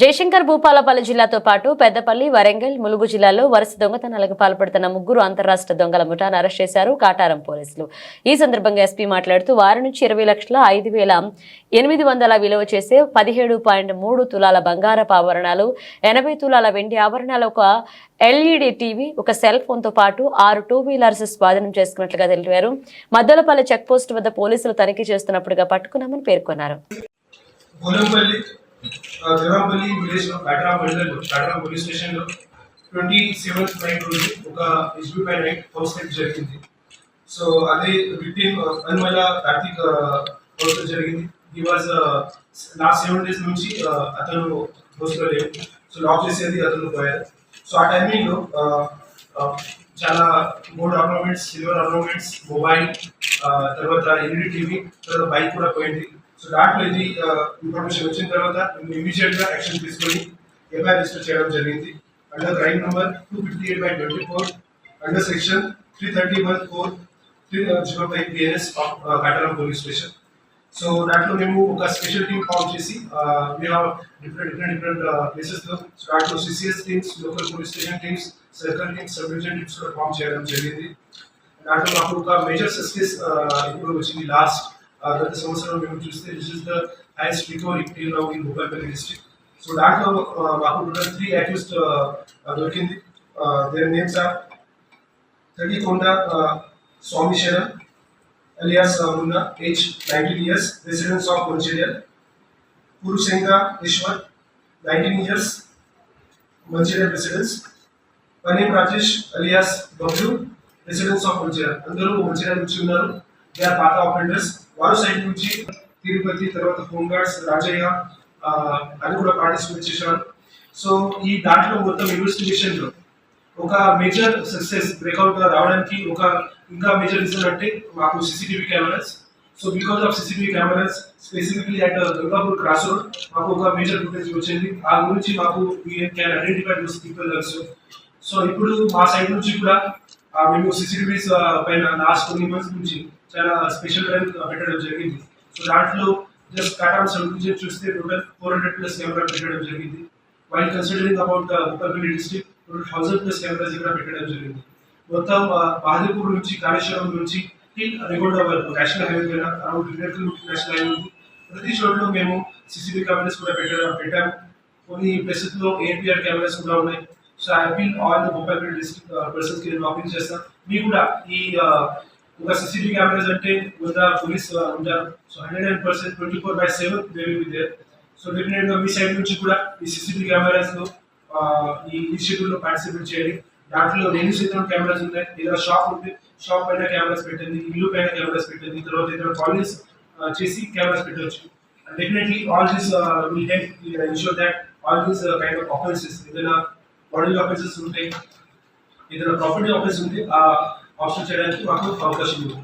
జయశంకర్ భూపాలపల్లి జిల్లాతో పాటు పెద్దపల్లి వరంగల్ ములుగు జిల్లాలో వరుస దొంగతనాలకు పాల్పడుతున్న ముగ్గురు అంతరాష్ట్ర దొంగల ముఠాను అరెస్ట్ చేశారు కాటారం పోలీసులు. ఈ సందర్భంగా ఎస్పీ మాట్లాడుతూ వారి నుంచి ఇరవై లక్షల ఐదు వేల ఎనిమిది వందల విలువ చేసే పదిహేడు పాయింట్ మూడు తులాల బంగారపు ఆభరణాలు ఎనభై తులాల వెండి ఆభరణాలు ఒక ఎల్ఈడి టీవీ ఒక సెల్ ఫోన్తో పాటు ఆరు టూ వీలర్స్ స్వాధీనం చేసుకున్నట్లుగా తెలిపారు. మద్దలపల్లి చెక్ పోస్ట్ వద్ద పోలీసులు తనిఖీ చేస్తున్నప్పుడుగా పట్టుకున్నామని పేర్కొన్నారు. గోలంపల్లి దేవంపల్లి విలేజ్లో కాటరా మండలంలో పోలీస్ స్టేషన్లో ట్వంటీ సెవెంత్ నైట్ రోజు ఒక ఎస్బీ పై నైట్ హౌస్ రైడ్ జరిగింది. సో అదే విక్టిమ్ అనుమల కార్తీక్ హౌస్ జరిగింది. ఈ వాజ్ లాస్ట్ సెవెన్ డేస్ నుంచి అతను హౌస్లో లేవు సో లాక్ చేసేది అతను పోయారు. సో ఆ టైమింగ్లో చాలా gold ornaments silver ornaments mobile తర్వాత ఎల్ఈడి టీవీ తర్వాత బైక్ కూడా పోయింది. సో దాంట్లో ఇది ఇన్ఫర్మేషన్ వచ్చిన తర్వాత మేము ఇమీడియట్గా యాక్షన్ తీసుకొని ఎఫ్ఐఆర్ రిజిస్టర్ చేయడం జరిగింది. Under crime number two fifty eight by twenty four under section three thirty one four three zero five BNS కట్టడం పోలీస్ స్టేషన్ సో దాంట్లో మేము ఒక స్పెషల్ టీమ్ ఫామ్ చేసి డిఫరెంట్ డిఫరెంట్ డిఫరెంట్ ప్లేసెస్లో. So దాంట్లో CCS teams local police station teams circle teams sub division teams కూడా form చేయడం జరిగింది. దాంట్లో మాకు ఒక మేజర్ సక్సెస్ ఇప్పుడు వచ్చింది లాస్ట్ గత సంవత్సరం మేము చూస్తే this is the highest recovery till now in Bhupalpally district so దాంట్లో uh, మాకు టోటల్ త్రీ అక్యూస్డ్ దొరికింది their names are Thadikonda Swamy Sharan alias Munna age nineteen years residence of Mancherial Purushanga Eshwar nineteen years Mancherial residence Panem Rajesh alias Bablu residence of Mancherial అందరూ మంచిర్యాల నుంచి ఉన్నారు they are పాత operators వారు side నుంచి తిరుపతి తర్వాత హోంగార్డ్స్ రాజయ్య అది కూడా participate చేశారు. సో ఈ దాంట్లో మొత్తం ఇన్వెస్టిగేషన్లో ఒక మేజర్ సక్సెస్ బ్రేక్అవుట్ రావడానికి ఒక ఇంకా మేజర్ రీజన్ అంటే మాకు CCTV cameras. So because of CCTV cameras specifically at Durgapur cross road మాకు ఒక మేజర్ ఫుటేజ్ వచ్చింది. ఆ గురించి మాకు identify those people also. So ఇప్పుడు మా సైడ్ నుంచి కూడా మేము సిసిటీవీస్ పైన లాస్ట్ కొన్ని మంత్స్ నుంచి చాలా స్పెషల్ డ్రైవ్ పెట్టడం జరిగింది. సో దాంట్లో జస్ట్ కటాన్ సబ్ డివిజన్ చూస్తే total four hundred plus camera పెట్టడం జరిగింది. While considering about ముక్కల్పల్లి district total thousand plus cameras ఇక్కడ పెట్టడం జరిగింది. మొత్తం బాదిపూర్ నుంచి కాళేశ్వరం నుంచి టిల్ రిగోడ వరకు నేషనల్ హైవే పైన around hundred kilometer national highway ఉంది. ప్రతి చోట్లో మేము సీసీటీవీ కెమెరాస్ కూడా పెట్టడం పెట్టాము. కొన్ని ప్లేసెస్ ఏపీఆర్ కెమెరాస్ కూడా ఉన్నాయి. So I feel all the mobile district పర్సన్స్కి నేను అపీల్ చేస్తాను మీకు కూడా ఈ uh, ఒక సీసీటీవీ కెమెరాస్ అంటే వంద పోలీస్ ఉంటారు so hundred and percent twenty four by seven they will be there so డెఫినెట్గా మీ సైడ్ నుంచి కూడా ఈ సీసీటీవీ కెమెరాస్లో ఆ, ఈ ఇనిషియేటివ్లో పార్టిసిపేట్ చేయండి దాంట్లో రెండు సీతం కెమెరాస్ ఉన్నాయి ఏదైనా షాప్ ఉంది షాప్ పైన కెమెరాస్ పెట్టండి ఇల్లు పైన కెమెరాస్ పెట్టండి తర్వాత ఏదైనా కాలనీస్ చేసి కెమెరాస్ పెట్టవచ్చు definitely all this will help ensure that all these kind of offences ఏదైనా మోడల్ ఆఫీసెస్ ఉంటాయి ఏదైనా ప్రాపర్టీ ఆఫీస్ ఉంటే ఆ ఆప్షన్ చేయడానికి మాకు అవకాశం ఉంది.